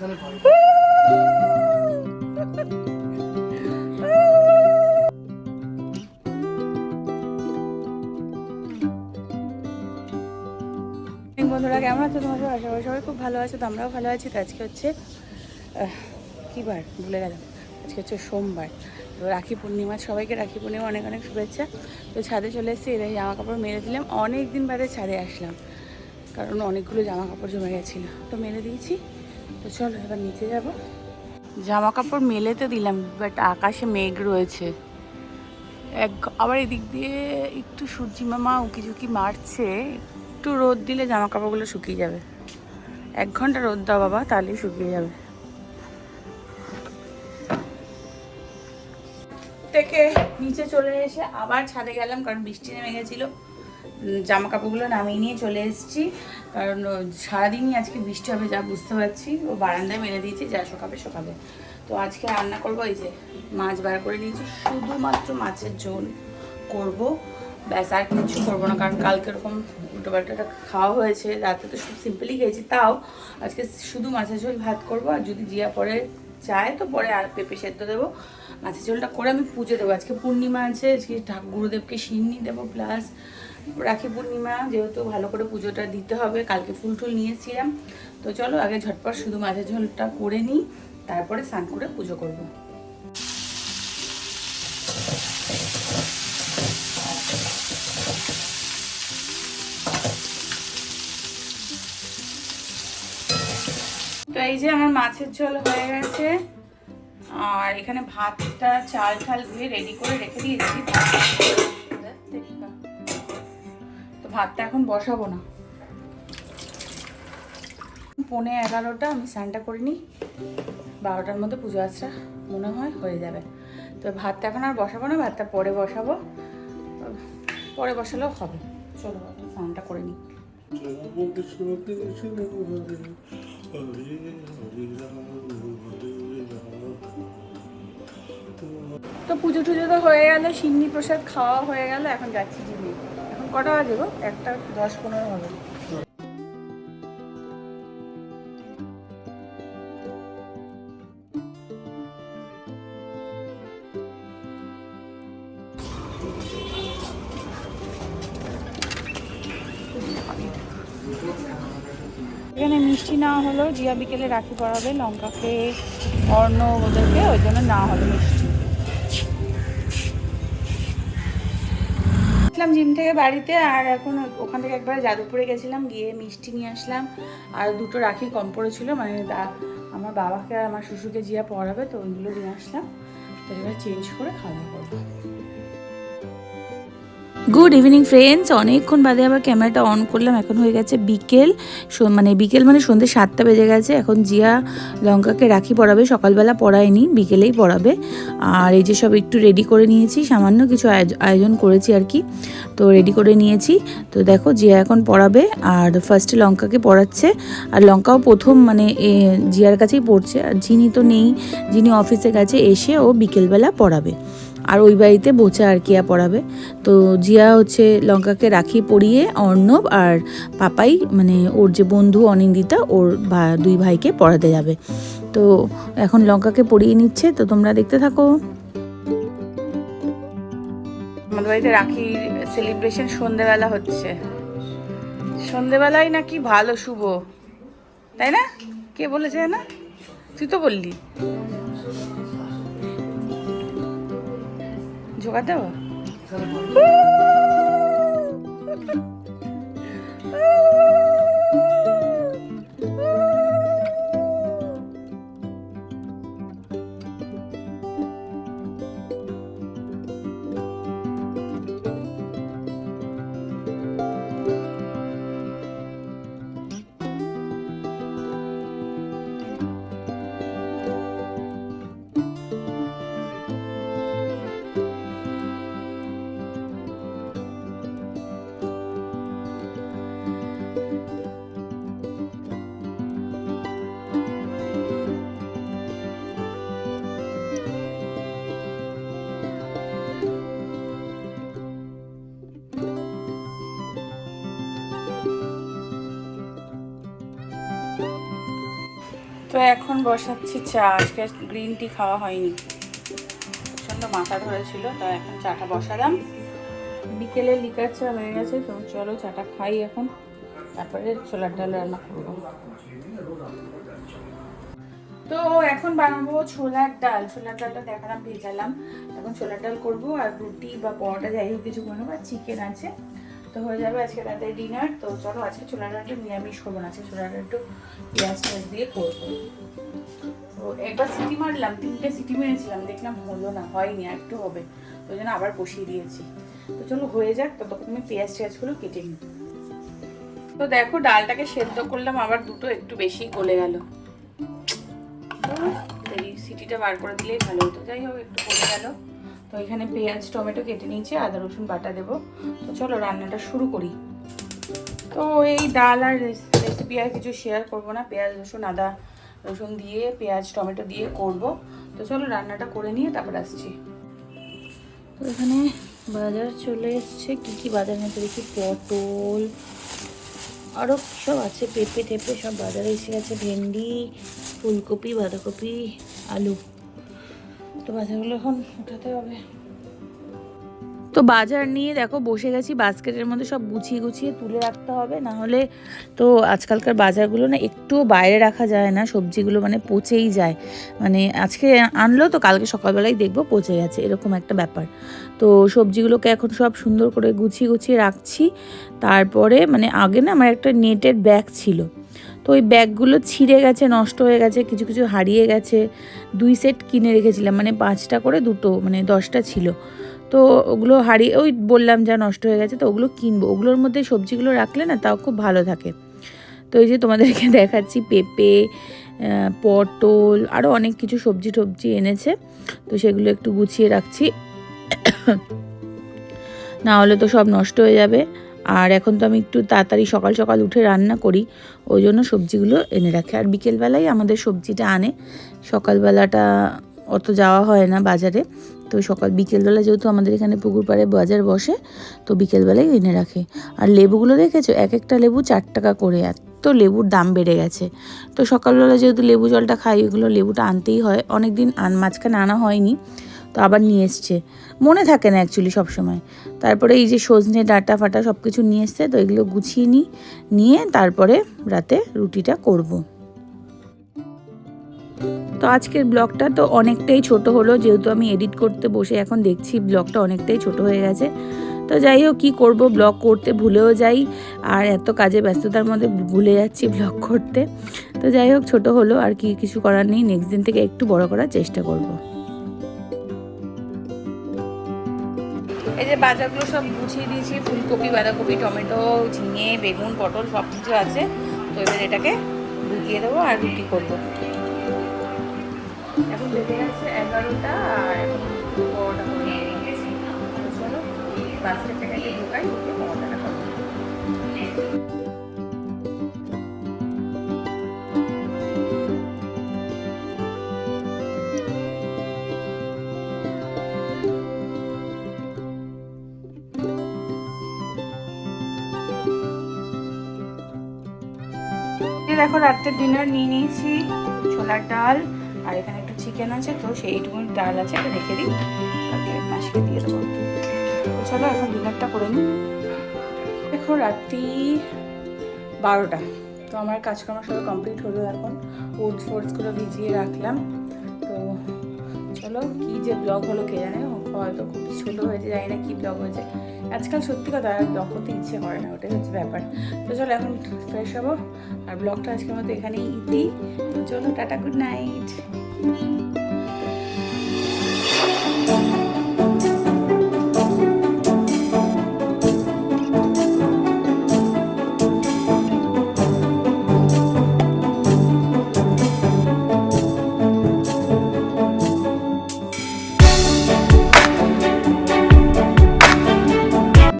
বন্ধুরা, কেমন আছো তোমার? সবাই করি সবাই খুব ভালো আছো, তো আমরাও ভালো আছি। তো আজকে হচ্ছে কী বার? ভুলে গেলাম। আজকে হচ্ছে সোমবার। তো রাখি পূর্ণিমা, সবাইকে রাখি পূর্ণিমা অনেক অনেক শুভেচ্ছা। তো ছাদে চলে এসেছি এদের জামা কাপড় মেরে দিলাম। অনেক দিন বাদে ছাদে আসলাম, কারণ অনেকগুলো জামা কাপড় জমে গেছিল। তো মেরে দিয়েছি। তো চলো এবার নিচে যাব। জামা কাপড় মেলে তো দিলাম বাট আকাশে মেঘ রয়েছে। এক আবার এদিক দিয়ে একটু সূর্যি মামা উকি ঝুঁকি মারছে একটু রোদ দিলে জামা কাপড়গুলো শুকিয়ে যাবে। এক ঘণ্টা রোদ দাও বাবা তাহলেই শুকিয়ে যাবে। থেকে নিচে চলে এসে আবার ছাদে গেলাম কারণ বৃষ্টি নেমে গেছিল। জামা কাপড়গুলো নামিয়ে নিয়ে চলে এসেছি। কারণ সারাদিনই আজকে বৃষ্টি হবে যা বুঝতে পারছি। ও বারান্দায় মেরে দিয়েছি, যা শোকাবে শোকাবে। তো আজকে রান্না করব, এই যে মাছ বার করে নিয়েছি। শুধুমাত্র মাছের ঝোল করব। ব্যাস, আর কিছু করব না, কারণ কালকে এরকম উল্টো পাল্টাটা খাওয়া হয়েছে। রাতে তো সব সিম্পলই খেয়েছি, তাও আজকে শুধু মাছের ঝোল ভাত করব। আর যদি জিয়া পরে চায়, তো পরে আর পেঁপে সেদ্ধ দেবো। মাছের ঝোলটা করে আমি পুজো দেবো। আজকে পূর্ণিমা আছে, আজকে ঠাকুর, গুরুদেবকে সিন্নি দেবো, প্লাস রাখি পূর্ণিমা যেহেতু ভালো করে পুজোটা দিতে হবে, কালকে ফুল টুল নিয়েছিলাম। তো চলো আগে ঝটপট শুধু মাছের ঝোলটা করে নিই, তারপরে স্নান করে পুজো করব। তো এই যে আমার মাছের ঝোল হয়ে গেছে, আর এখানে ভাতটা চাল ঠাল ধুয়ে রেডি করে রেখে দিয়েছি। ভাতটা এখন বসাবো না। পৌনে এগারোটা, আমি স্নানটা করে নিই। বারোটার মধ্যে পুজো আচ্ছা মনে হয়, হয়ে যাবে। তো ভাতটা এখন আর বসাবো না, ভাতটা পরে বসাবো। পরে বসালেও হবে। চলো স্নানটা করে নিই। তো পুজো টুজো তো হয়ে গেল, সিন্নি প্রসাদ খাওয়া হয়ে গেল, এখন যাচ্ছি। কটা বাজে গো? একটা দশ পনেরো হবে। এখানে মিষ্টি না হলো জিয়া বিকেলে রাখি পড়াবে লঙ্কাকে অর্ণ ওদেরকে, ওই জন্য না হলো মিষ্টি। আসলাম জিম থেকে বাড়িতে আর এখন ওখান থেকে একবার যাদবপুরে গেছিলাম, গিয়ে মিষ্টি নিয়ে আসলাম। আর দুটো রাখি কম পড়েছিল মানে আমার বাবাকে আর আমার শ্বশুরকে জিয়া পড়াবে, তো ওইগুলো নিয়ে আসলাম। তো এবার চেঞ্জ করে খাওয়া দাওয়া করব। গুড ইভিনিং ফ্রেন্ডস অনেকক্ষণ বাদে আবার ক্যামেরাটা অন করলাম। এখন হয়ে গেছে বিকেল। মানে বিকেল মানে সন্ধ্যে সাতটা বেজে গেছে। এখন জিয়া লঙ্কাকে রাখি পড়াবে সকালবেলা পড়ায়নি, বিকেলেই পড়াবে। আর এই যে সব একটু রেডি করে নিয়েছি, সামান্য কিছু আয়োজ- আয়োজন করেছি আর কি। তো রেডি করে নিয়েছি। তো দেখো, জিয়া এখন পড়াবে। আর ফার্স্টে লঙ্কাকে পড়াচ্ছে। আর লঙ্কাও প্রথম মানে জিয়ার কাছেই পড়ছে। আর যিনি তো নেই, যিনি অফিসে গেছে, এসে ও বিকেলবেলা পড়াবে। আর ওই বাড়িতে বোচা আর কিয়া পড়াবে। তো জিয়া হচ্ছে লঙ্কাকে রাখি পরিয়ে অর্ণব আর পাপাই মানে ওর যে বন্ধু অনিন্দিতা, ওর দুই ভাইকে পড়াতে যাবে। তো এখন লঙ্কাকে পরিয়ে নিচ্ছে, তো তোমরা দেখতে থাকো। আমাদের বাড়িতে রাখি সেলিব্রেশন সন্ধেবেলা হচ্ছে। সন্ধেবেলায় নাকি ভালো শুভ। তাই না? কে বলেছে না তুই তো বললি। Jom kata. Assalamualaikum. এখন বসাচ্ছি চা। আজকে গ্রিন টি খাওয়া হয়নি। প্রচণ্ড মাথা ধরেছিল তাই এখন চাটা বসালাম। বিকেলে লিকার চা হয়ে গেছে, তো চলো চাটা খাই এখন। তারপরে ছোলার ডাল রান্না করব। তো এখন বানাবো ছোলার ডাল। ছোলার ডালটা দেখালাম, ভেজালাম। এখন ছোলার ডাল করব আর রুটি বা পরোটা, যাই হোক কিছু করব আর চিকেন আছে। তো হয়ে যাবে আজকে রাতের ডিনার তো চলো আজকে ছোলার ডালটা নিরামিষ করব আজকে ডাল একটু পেঁয়াজ টেয়াজ দিয়ে করব। তো একবার সিটি মারলাম, তিনটে সিটি মেরেছিলাম, দেখলাম হলো না, হয়নি, আর একটু হবে। তো জন্য আবার বসিয়ে দিয়েছি। তো চলো হয়ে যাক, ততক্ষণ আমি পেঁয়াজ টেয়াজগুলো কেটে নিই। তো দেখো ডালটাকে সেদ্ধ করলাম, আবার দুটো একটু বেশি গলে গেল। এই সিটিটা বার করে দিলেই ভালো হতো। যাই হোক, একটু গলে গেল। তো এখানে পেঁয়াজ, টমেটো কেটে নিয়েছি, আদা, রসুন, বাটা দেবো। তো চলো রান্নাটা শুরু করি। তো এই ডাল আর রেসিপি আর কিছু শেয়ার করব না। পেঁয়াজ, রসুন, আদা, রসুন দিয়ে, পেঁয়াজ, টমেটো দিয়ে করব। তো চলো রান্নাটা করে নিয়ে তারপর আসছি। তো এখানে বাজার চলে এসছে। কী কী বাজার নিতে দেখি? পটল আরও সব আছে। পেঁপে টেপে সব বাজারে এসে গেছে। ভেন্ডি, ফুলকপি, বাঁধাকপি, আলু। তো বাজারগুলো এখন উঠাতে হবে। তো বাজার নিয়ে দেখো, বসে গেছি, বাস্কেটের মধ্যে সব গুছিয়ে গুছিয়ে তুলে রাখতে হবে, না হলে তো আজকালকার বাজারগুলো না একটুও বাইরে রাখা যায় না, সবজিগুলো মানে পচেই যায়। মানে আজকে আনলো তো, কালকে সকালবেলায় দেখব পচে গেছে, এরকম একটা ব্যাপার। তো সবজিগুলোকে এখন সব সুন্দর করে গুছিয়ে গুছিয়ে রাখছি, তারপরে মানে আগে না আমার একটা নেটের ব্যাগ ছিল ওই ব্যাগগুলো ছিঁড়ে গেছে, নষ্ট হয়ে গেছে, কিছু কিছু হারিয়ে গেছে। দুই সেট কিনে রেখেছিলাম মানে পাঁচটা করে দুটো মানে দশটা ছিল। তো ওগুলো হারিয়ে, ওই বললাম যা নষ্ট হয়ে গেছে তো ওগুলো কিনবো। ওগুলোর মধ্যে সবজিগুলো রাখলে না তাও খুব ভালো থাকে। তো এই যে তোমাদেরকে দেখাচ্ছি পেঁপে পটল আরও অনেক কিছু সবজি টবজি এনেছে। তো সেগুলো একটু গুছিয়ে রাখছি। না হলে তো সব নষ্ট হয়ে যাবে। আর এখন তো আমি একটু তাড়াতাড়ি সকাল সকাল উঠে রান্না করি। ওই জন্য সবজিগুলো এনে রাখে। আর বিকেলবেলায় আমাদের সবজিটা আনে। সকালবেলাটা অত যাওয়া হয় না বাজারে। তো সকাল, বিকেলবেলা যেহেতু আমাদের এখানে পুকুর পাড়ে বাজার বসে, তো বিকেলবেলায় এনে রাখে। আর লেবুগুলো দেখেছ এক একটা লেবু চার টাকা করে। এত লেবুর দাম বেড়ে গেছে। তো সকালবেলা যেহেতু লেবু জলটা খাই ওগুলো লেবুটা আনতেই হয়। অনেক দিন আন, মাঝখানে আনা হয়নি। তো আবার নিয়ে এসছে। মনে থাকে না অ্যাকচুয়ালি সবসময়। তারপরে এই যে সজনে ডাটা ফাটা সব কিছু নিয়ে এসছে, তো এগুলো গুছিয়ে নিই। নিয়ে তারপরে রাতে রুটিটা করব। তো আজকের ব্লগটা তো অনেকটাই ছোট হলো, যেহেতু আমি এডিট করতে বসে এখন দেখছি ব্লগটা অনেকটাই ছোট হয়ে গেছে। তো যাই হোক, কী করব ব্লগ করতে ভুলেও যাই, আর এত কাজে ব্যস্ততার মধ্যে ভুলে যাচ্ছি ব্লগ করতে। তো যাই হোক, ছোট হলো, আর কি কিছু করার নেই নেক্সট দিন থেকে একটু বড় করার চেষ্টা করব। এই যে বাজারগুলো সব গুছিয়ে দিয়েছি, ফুলকপি, বাঁধাকপি, টমেটো, ঝিঙে, বেগুন, পটল, সব কিছু আছে। তো এবার এটাকে ঢুকিয়ে দেবো আর রুটি করব। এখন বেজে গেছে এগারোটা আর এখন পরোটা দেখো রাত্রের ডিনার নিয়ে নিয়েছি, ছোলার ডাল আর এখানে একটু চিকেন আছে, তো সেইটুকু ডাল আছে, এটা রেখে দিই। মাসিকে দিয়ে দেবো। চলো এখন ডিনারটা করে নিই। দেখো রাত্রি বারোটা, তো আমার কাজকর্ম সবাই কমপ্লিট হলো এখন। ওটস ফোটসগুলো ভিজিয়ে রাখলাম। চলো কি যে ব্লগ হলো কে জানে, হয়তো খুব ছোটো হয়েছে, জানি না কী ব্লগ হয়েছে। আজকাল সত্যি কথা ব্লগ করতে ইচ্ছে করে না, ওটাই হচ্ছে ব্যাপার। তো চলো এখন ফ্রেশ হব, আর ব্লগটা আজকের মতো এখানেই দিই। তো চলো, টাটা গুড নাইট